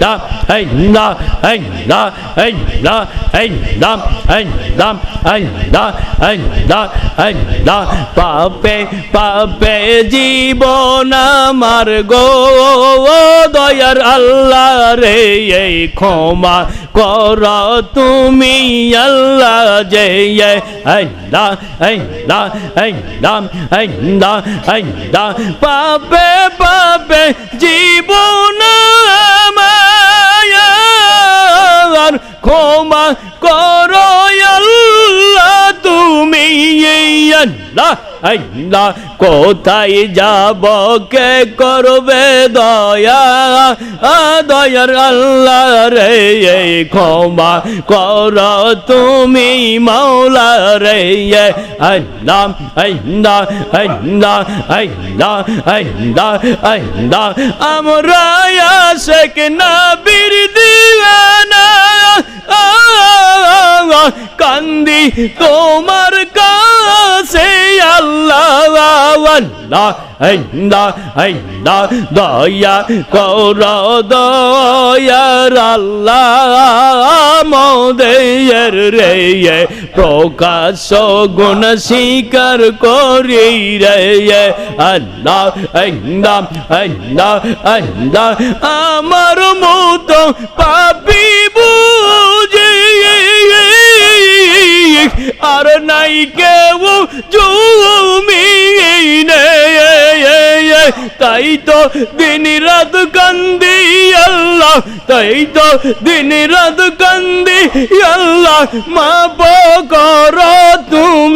dam, ein da, ein da, ein da, ein dam, ein dam, ein da, ein da, ein da, পাপে পাপে জীবন আমার গো দয়ার আল্লাহ রে এই ক্ষমা কর তুমি আল্লাহ যে আইন্দা আইন্দা আইন্দা আইন্দা আইন্দা পাপে পাপে জীবন আল্লাহ কোথায় যাব? কে করবে দয়া? দয়ার আল্লাহ রে ক্ষমা কর তুমি মাওলা রে আল্লাহ আল্লাহ আল্লাহ আল্লাহ আল্লাহ আল্লাহ। আমরা আশেক নবীর দিওয়ানা। কান্দি তোমার আল্লাহ আল্লাহ আল্লাহ দয়া কর, দয়ার আল্লাহ, মোদের রে প্রকাশ গুণ স্বীকার করি রে আল্লাহ আল্লাহ আল্লাহ আল্লাহ আমার মতো পাপি আর নাই কেউ জুমিনে। তাই তো দিন রাত কান্দি আল্লাহ তাই তো দিন রাত কান্দি আল্লাহ। মা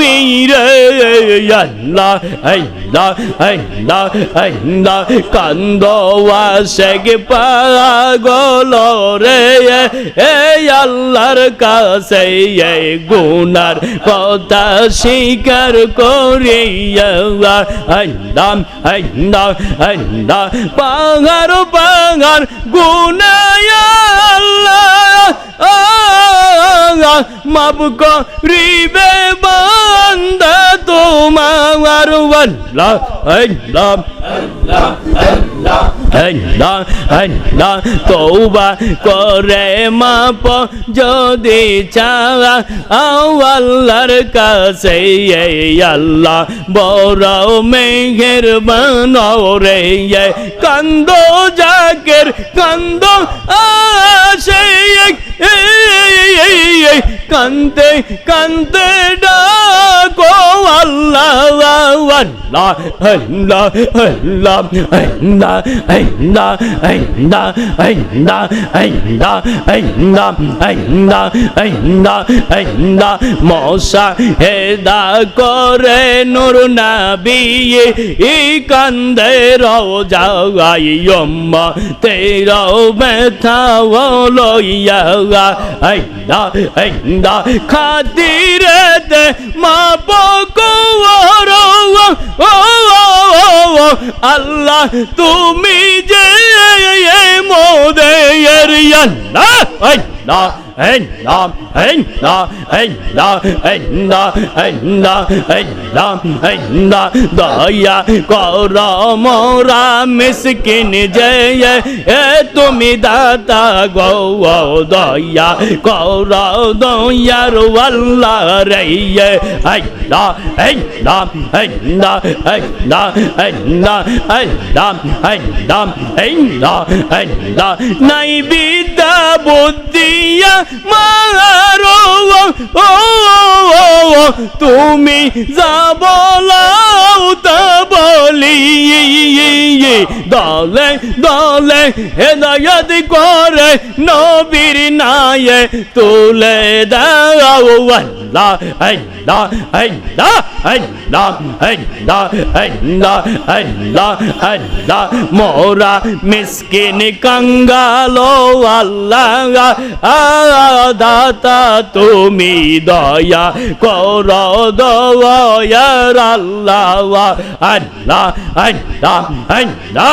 তুমি রে আল্লাহ আল্লাহ আল্লাহ আল্লাহ কান্দ শেখ পাগল রে এই আল্লাহর কাছে এই গুনার কথা স্বীকার করিয়া আল্লাহ আল্লাহ আল্লাহ পাহাড় পাহাড় গুনায় আল্লাহ মাব করিবে বান্দা তোমার আল্লাহ আল্লাহ তৌবা করে মাপ যদি চাওয়া আল্লাহর কাছে আল্লাহ বড় মেঘের বানরে কান্দ জাকের কান্দ আসে। কান্তে কান্তে ডাকো আল্লাহ আল্লাহ আল্লাহ আল্লাহ আল্লাহ আল্লাহ আল্লাহ আল্লাহ আল্লাহ আল্লাহ আল্লাহ আল্লাহ আল্লাহ মশা হেদা করে নুর নবী ই কান্দে রোজা আইয়ম্মা তেরা ব্যথা লইয়া আল্লাহ আল্লাহ খাতিরে মা পকোর আল্লাহ তুমি যে মোদের আল্লাহ আল্লাহ আল্লাহ আল্লাহ আল্লাহ আল্লাহ আল্লাহ আল্লাহ আল্লাহ দয়া কর মোরা মিসকিন জয় এ তুমি দাতা গো দয়া কর দয়ার আল্লাহ রে আল্লাহ আল্লাহ আল্লাহ আল্লাহ আল্লাহ আল্লাহ আল্লাহ আল্লাহ নাই বিদ্যা বুদ্ধিয়া মারো ও তুমি যা বলাও দলে দলে হেদায়ত করে নবীর নায়ে তুলে দাও আল্লাহ আল্লাহ আল্লাহ আল্লাহ আল্লাহ আল্লাহ আল্লাহ আল্লাহ। মোরা মিসকিন কাঙ্গালো আল্লাহ দাতা তুমি দয়া কর দয়ার আল্লাহ আল্লাহ আল্লাহ আল্লাহ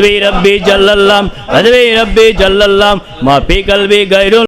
কলবে রব্বি জল্লাল্লাম কলবে রব্বি জল্লাল্লাম মা ফি কলবে গায়রুল